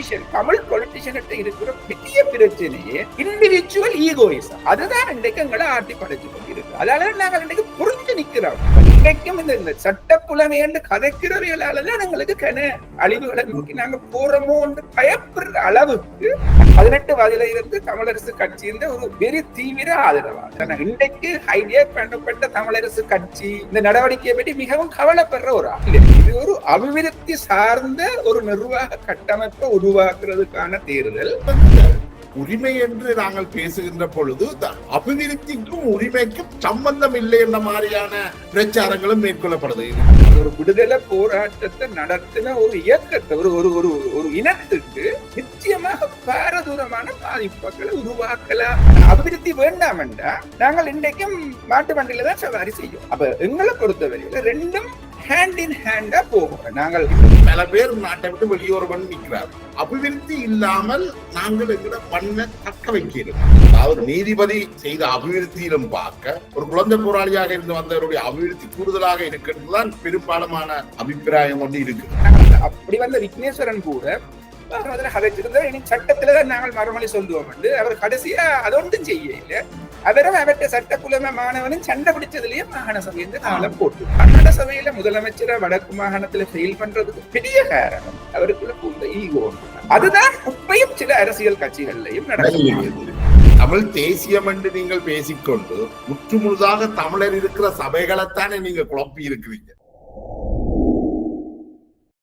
Politician Tamil பொலிட்டிஷியன்கிட்ட இருக்கிற பெரிய பிரச்சனையே இண்டிவிஜுவல் ஈகோயிசம் அதுதான் இன்றைக்கு எங்களை ஆட்டி படைச்சு கொண்டிருக்கு. அதனால நாங்கள் இன்றைக்கு புரிஞ்சு நிக்கிறோம். இன்றைக்கும் இந்த இந்த சட்ட புலமை என்று தான் எங்களுக்கு கன அழிவுகளை நோக்கி நாங்க போறோமோ பயப்படுற அளவுக்கு பதினெட்டு வயதுல இருந்து தமிழரசு கட்சி இருந்த ஒரு பெரிய தீவிர ஆதரவாளர். இன்றைக்கு ஹைலைட் பண்ணப்பட்ட தமிழரசு கட்சி இந்த நடவடிக்கையை பற்றி மிகவும் கவலைப்படுற ஒரு ஆள். இது ஒரு அபிவிருத்தி சார்ந்த ஒரு நிர்வாக கட்டமைப்பை உருவாக்குறதுக்கான தேர்தல். உரிமை என்று நாங்கள் பேசுகின்ற பொழுது அபிவிருத்திக்கும் உரிமைக்கும் சம்பந்தம் இல்லை என்ற மாதிரியான பிரச்சாரங்களும் மேற்கொள்ளப்படுது. ஒரு விடுதலை போராட்டத்தை நடத்தின ஒரு இயக்கத்தை ஒரு ஒரு ஒரு ஒரு இனத்துக்கு நிச்சயமாக பாரதூரமான பாதிப்புகளை உருவாக்கலாம். அபிவிருத்தி வேண்டாம் என்றா நாங்கள் இன்றைக்கும் மாட்டு வண்டியில தான் சவாரி செய்யும். அப்ப எங்களை பொறுத்தவரையில ரெண்டும் ஹேண்ட் இன் ஹேண்டா போகும் நாங்கள் பல பேர் நாட்டை விட்டு வெளியோர் பண்ணி நிற்கிறார். அபிவிருத்தி இல்லாமல் நாங்கள் எங்கட பண்ண தக்க வைக்கிறோம். அதாவது நீதிபதி செய்த அபிவிருத்தியிலும் பார்க்க ஒரு குழந்தை போராளியாக இருந்து வந்தவருடைய அபிவிருத்தி கூடுதலாக இருக்கின்றதுதான் பெரும்பாலுமான அபிப்பிராயம் கொண்டு இருக்கு அப்படி வந்த விக்னேஸ்வரன் கூட அதில் இனி சட்டத்துல தான் நாங்கள் மறுமொழி சொல்லுவோம் என்று அவர் கடைசியா அதொன்றும் செய்ய அவரும் அவற்றை சட்ட மாணவனும் சண்டை பிடிச்சதுலயே மாகாண சபை என்று காலம் போட்டு. மாகாண சபையில முதலமைச்சரை வடக்கு மாகாணத்துல ஃபெயில் பண்றதுக்கு பெரிய காரணம் அவருக்குள்ள பூந்த ஈகோ அதுதான் உண்மையும் சில அரசியல் கட்சிகள்லையும் நடக்கிறது தமிழ் தேசியம் என்று நீங்கள் பேசிக்கொண்டு முற்று முழுதாக தமிழர் இருக்கிற சபைகளைத்தானே நீங்க குழப்பி இருக்கிறீங்க.